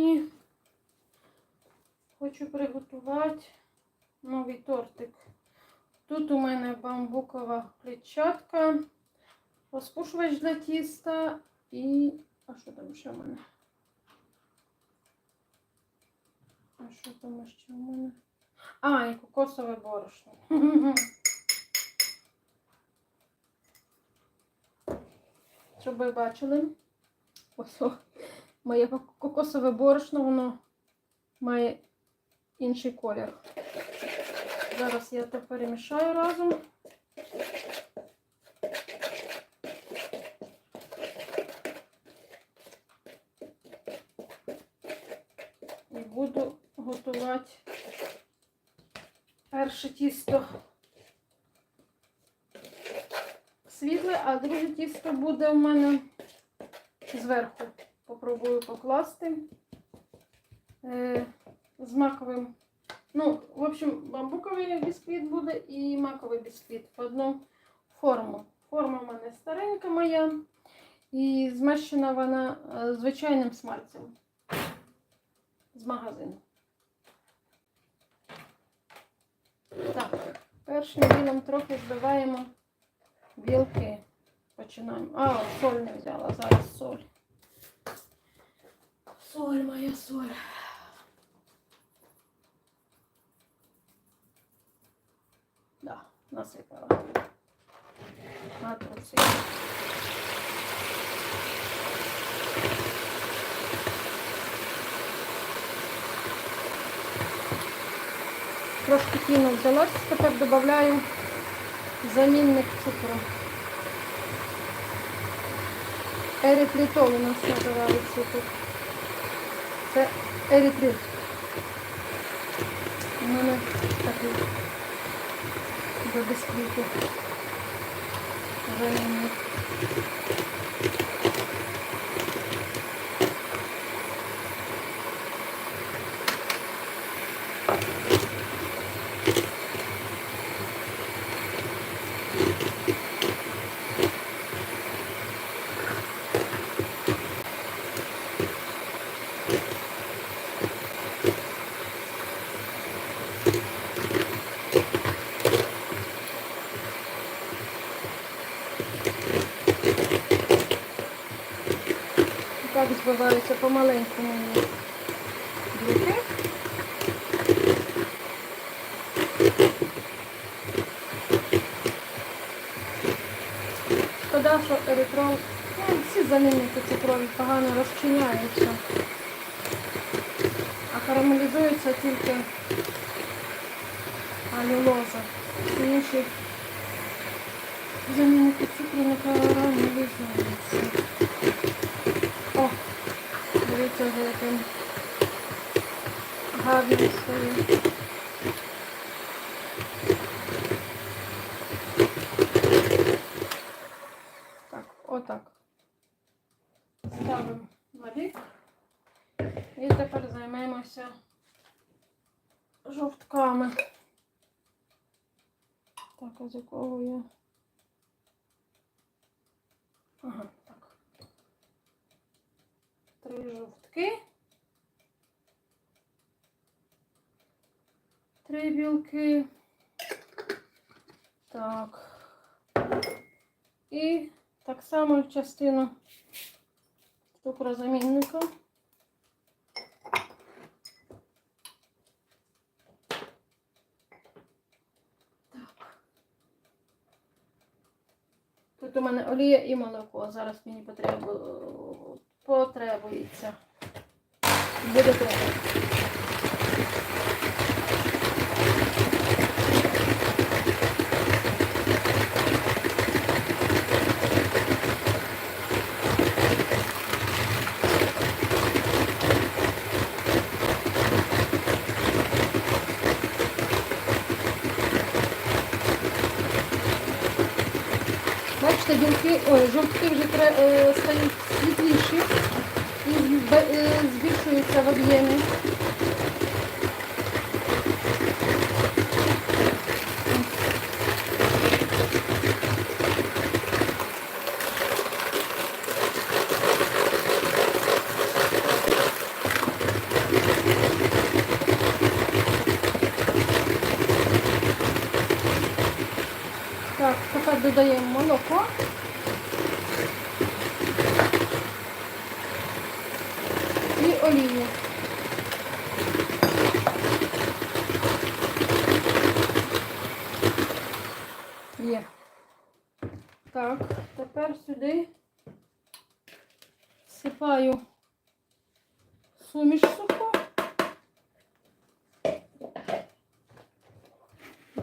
сьогодні хочу приготувати новий тортик. Тут у мене бамбукова клітчатка, розпушувач для тіста і. А що там ще в мене? А що там ще в мене? А, і кокосове борошно. Щоб ви бачили. Ось о, моє кокосове борошно, воно має інший колір. Зараз я це перемішаю разом. І буду готувати перше тісто світле, а друге тісто буде у мене зверху. Попробую покласти е, з маковим. Ну, в общем, бамбуковий бісквіт буде і маковий бісквіт в одну форму. Форма в мене старенька моя. І змащена вона е, звичайним смальцем з магазину. Так, першим ділом трохи збиваємо білки. Починаємо. А, соль не взяла, зараз соль. Соль моя соль. Да, насипала. На труси. Трошки піну взялась, тепер додаю замінник цукру. Ерітритол у нас називається тут. Це ерітрит. У мене такий до бісквіту. Замінник. Так збиваються помаленькому білки. Шкода, що еритрол, ну, всі замінники цукрові погано розчиняються, а карамелізується тільки алюлоза. Інші замінники цукру не карамелізуються. Дивіться, вже яким гарним стає. Так, отак. Ставимо на бік. І тепер займемося жовтками. Так, з якого я? Ага, так. Три жовтки. Три білки. Так. І так само частину цукрозамінника. Тут у мене олія і молоко. Зараз мені потребу... потребується. Буде треба. Білки, ой, жовтки вже е, стають світліші і е, збільшуються в об'ємі. Тепер додаємо молоко. І олію. Є. Так, тепер сюди всипаю суміш суху.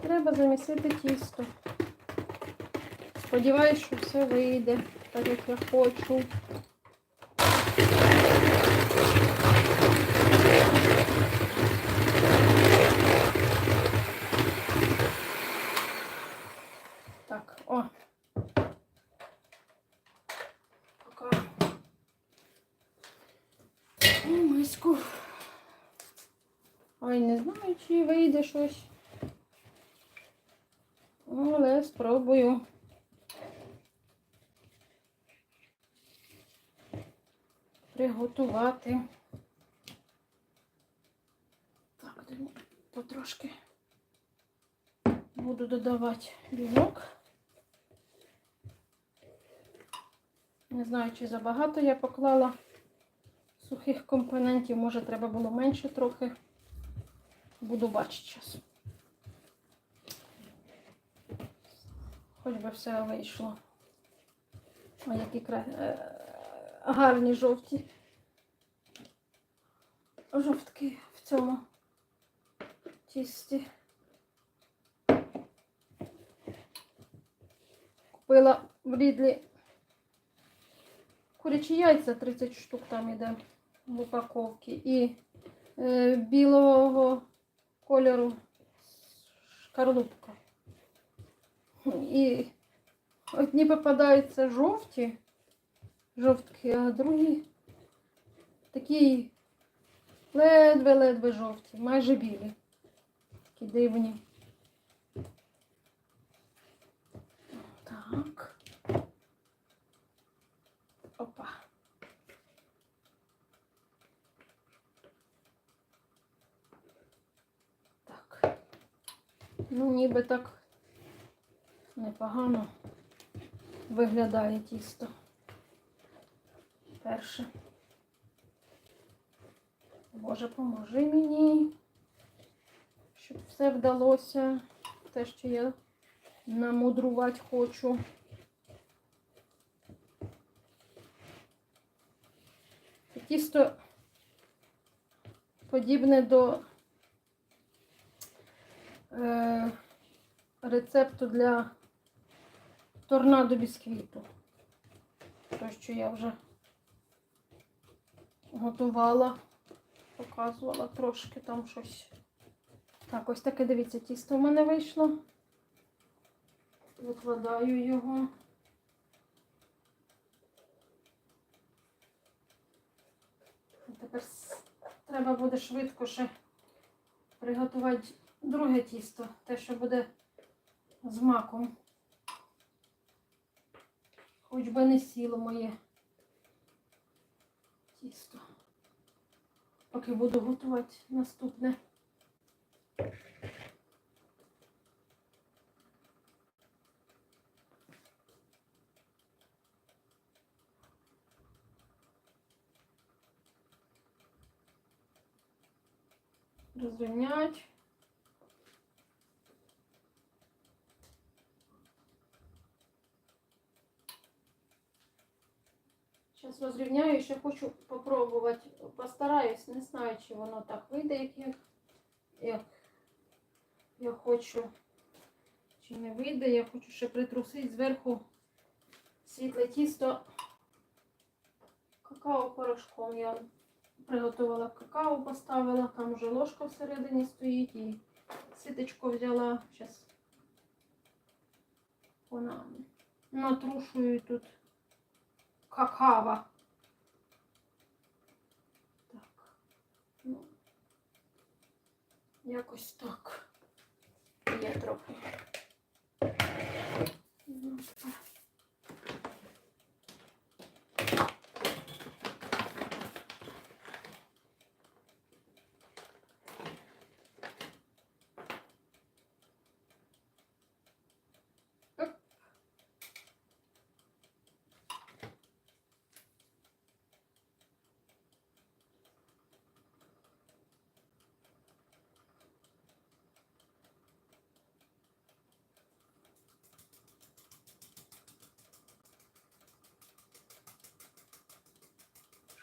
Треба замісити тісто. Сподіваюсь, що все вийде так, як я хочу. Так, о. Пока. У миску. Ой, не знаю, чи вийде щось. Але спробую. Приготувати. Так, потрошки буду додавати білок. Не знаю, чи забагато я поклала сухих компонентів, може треба було менше трохи. Буду бачити зараз. Хоч би все вийшло. О, які кра... гарні жовті. Жовтки в цьому тісті. Купила в Рідлі курячі яйця, 30 штук там іде в упаковці. І е, білого кольору шкарлупка. І одні попадаються жовті, жовтки, а другі такі ледве-ледве жовті, майже білі. Такі дивні. Так. Опа. Так. Ну, ніби так непогано виглядає тісто. Перше. Боже, поможи мені, щоб все вдалося. Те, що я намудрувати хочу. Тісто подібне до е, рецепту для торнадо бісквіту. Те, що я вже готувала, показувала трошки там щось. Так, ось таке, дивіться, тісто в мене вийшло. Викладаю його. Тепер треба буде швидко ще приготувати друге тісто, те, що буде з маком. Хоч би не сіло моє тісто. Поки буду готувати наступне. Розрівнять. Зараз розрівняю, ще хочу попробувати. Постараюсь, не знаю, чи воно так вийде, як я, як я хочу, чи не вийде. Я хочу ще притрусити зверху світле тісто какао порошком. Я приготувала какао, поставила, там вже ложка всередині стоїть і ситочку взяла. Зараз вона натрушую тут какао. Так. Ну, якось так. Є трохи. Ну, так.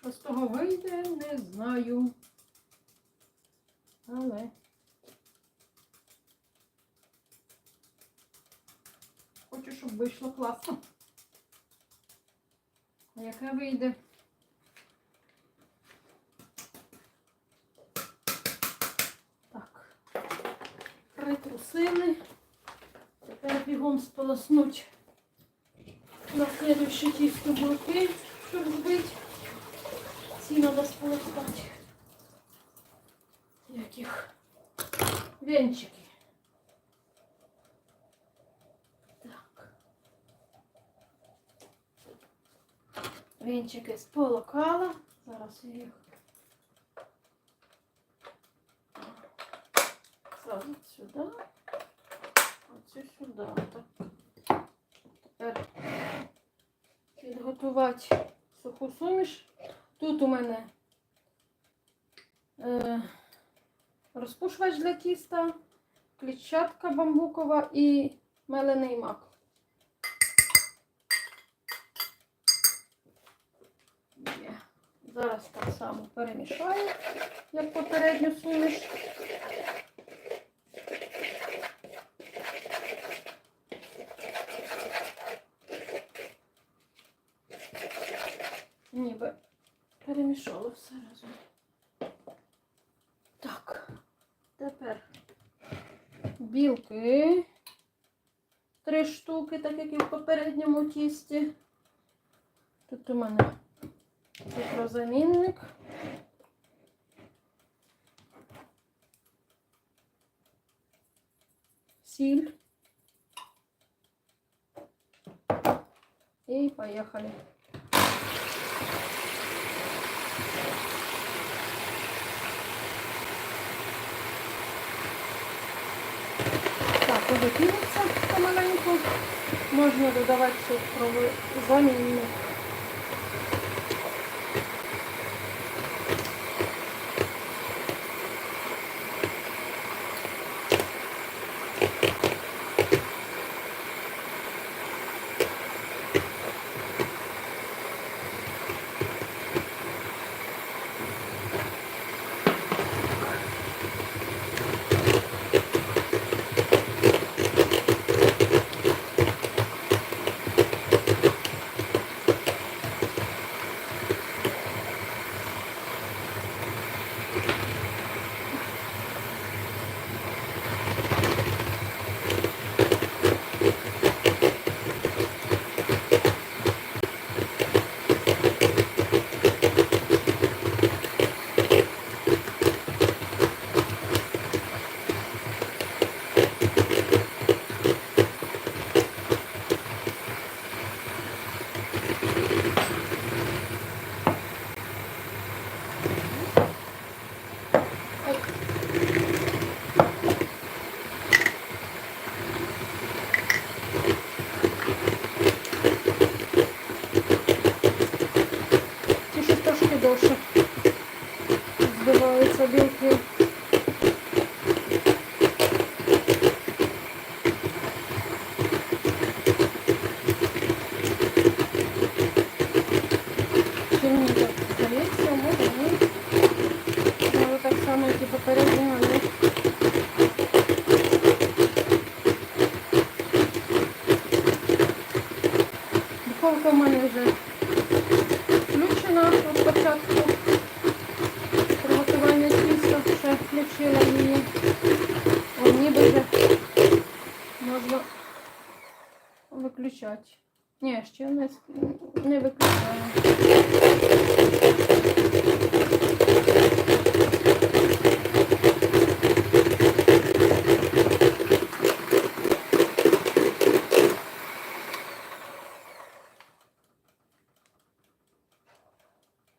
Що з того вийде, не знаю. Але. Хочу, щоб вийшло класно. А яке вийде? Так. Притрусили. Тепер бігом сполоснуть на следующее тісто булки, щоб збити. Ці треба сполоснути. Яких венчики. Так. Венчики сполокала. Зараз їх сразу сюди. Оце сюди. Так. Тепер підготувати суху суміш. Тут у мене е, розпушувач для тіста, клітчатка бамбукова і мелений мак. Зараз так само перемішаю, як попередню суміш. Ніби перемішала все разом. Так, тепер білки. Три штуки, так як і в попередньому тісті. Тут у мене цукрозамінник. Сіль. І поїхали. Так, уже піниться помаленьку. Можна додавати цукрову замінник. Ще не, не виключаю.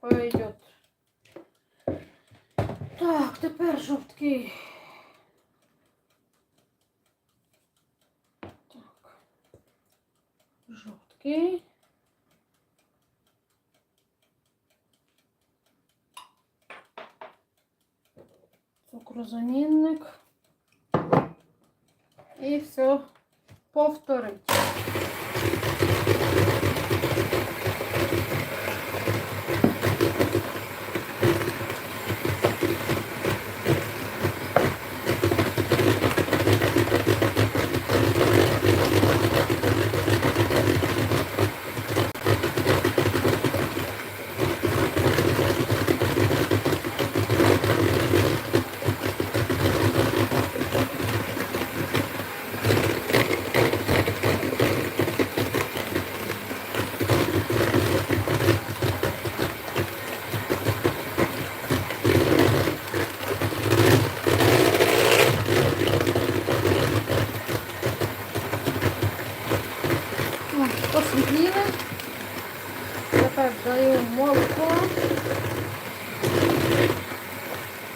Пойдет. Так, тепер жовтки. Так. Жовтки. Цукрозамінник. І все повторить.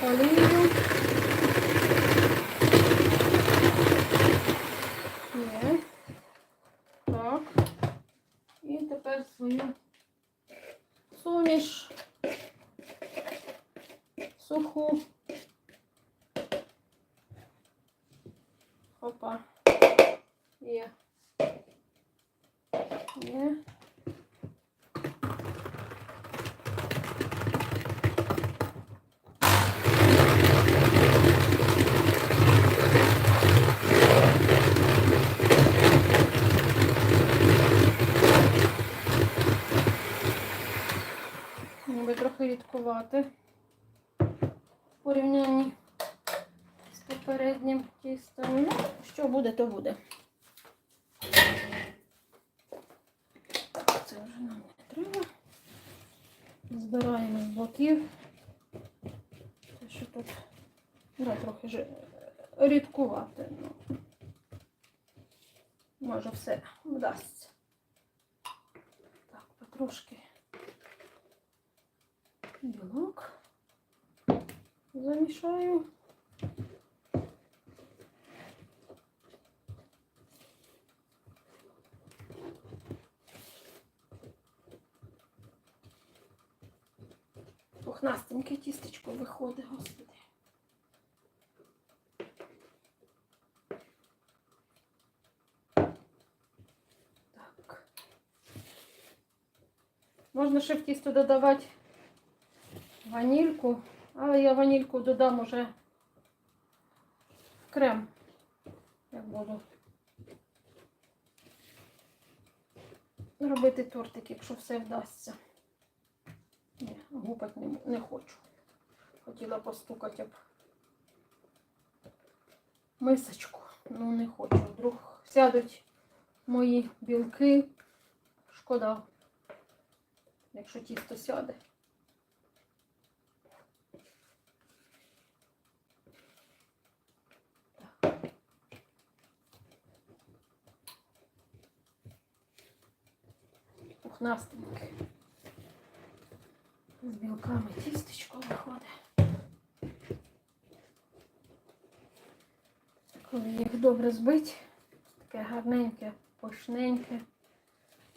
олію. Є. Так. І тепер свою суміш суху. Опа. Є. Є. Ніби трохи рідкувати в порівнянні з попереднім тістом. Ну, що буде, то буде. Це вже нам не треба. Збираємо з боків. Те, що тут да, трохи ж рідкувати. Ну, може все вдасться. Так, потрошки білок замішаю. Пухнастеньке тістечко виходить, господи. Так. Можна ще в тісто додавати ванільку, але я ванільку додам уже в крем, як буду робити тортик, якщо все вдасться. Ні, гупати не, хочу. Хотіла постукати об мисочку, ну не хочу. Вдруг сядуть мої білки. Шкода, якщо тісто сяде. Пухнастенький. З білками тістечко виходить. Коли їх добре збить, таке гарненьке, пушненьке,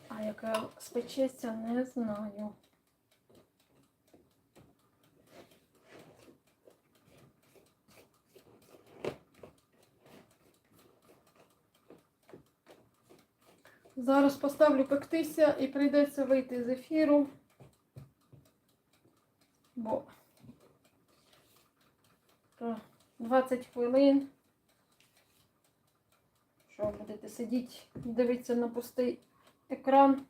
А яке спечеться, не знаю. Зараз поставлю пектися і прийдеться вийти з ефіру. Бо 20 хвилин. Що будете сидіти, дивитися на пустий екран.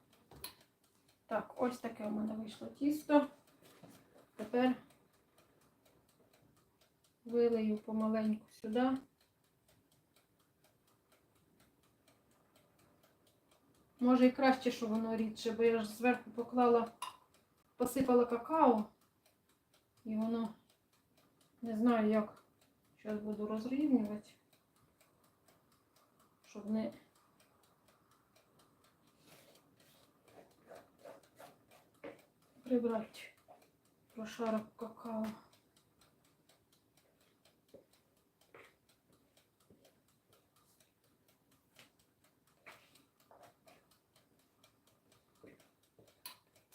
Так, ось таке у мене вийшло тісто. Тепер вилию помаленьку сюди. Може і краще, що воно рідше, бо я ж зверху поклала, посипала какао. І воно не знаю як. Зараз буду розрівнювати, щоб не прибрати прошарок какао.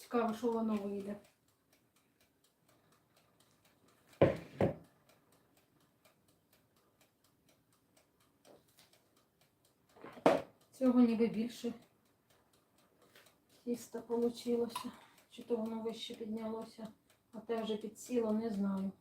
Цікаво, що воно вийде. Цього ніби більше тіста вийшло. Чи то воно вище піднялося, а те вже підсіло, не знаю.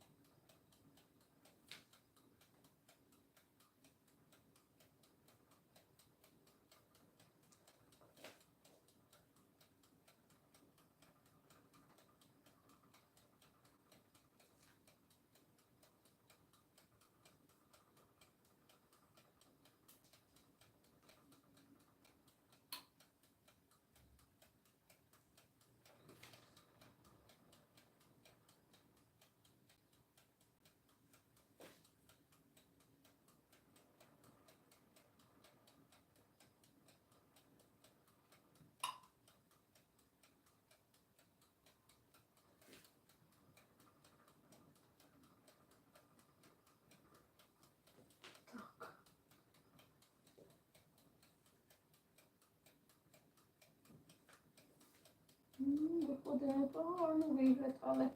Виходить непогано вигляд, але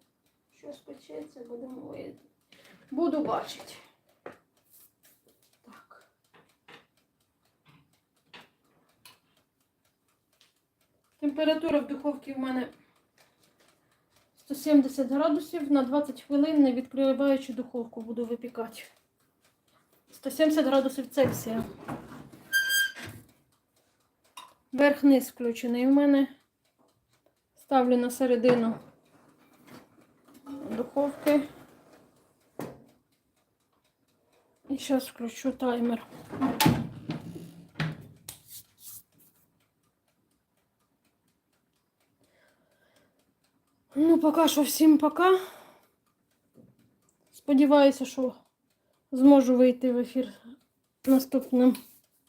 щось печеться, будемо видно. Буду бачити. Так. Температура в духовці в мене 170 градусів на 20 хвилин, не відкриваючи духовку, буду випікати. 170 градусів Цельсія. Верх-низ включений в мене. Ставлю на середину духовки. І зараз включу таймер. Ну, поки що всім пока. Сподіваюся, що зможу вийти в ефір наступним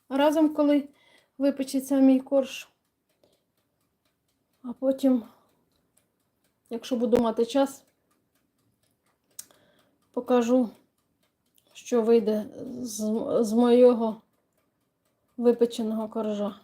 разом, коли випечеться мій корж. А потім, якщо буду мати час, покажу, що вийде з, з моєго випеченого коржа.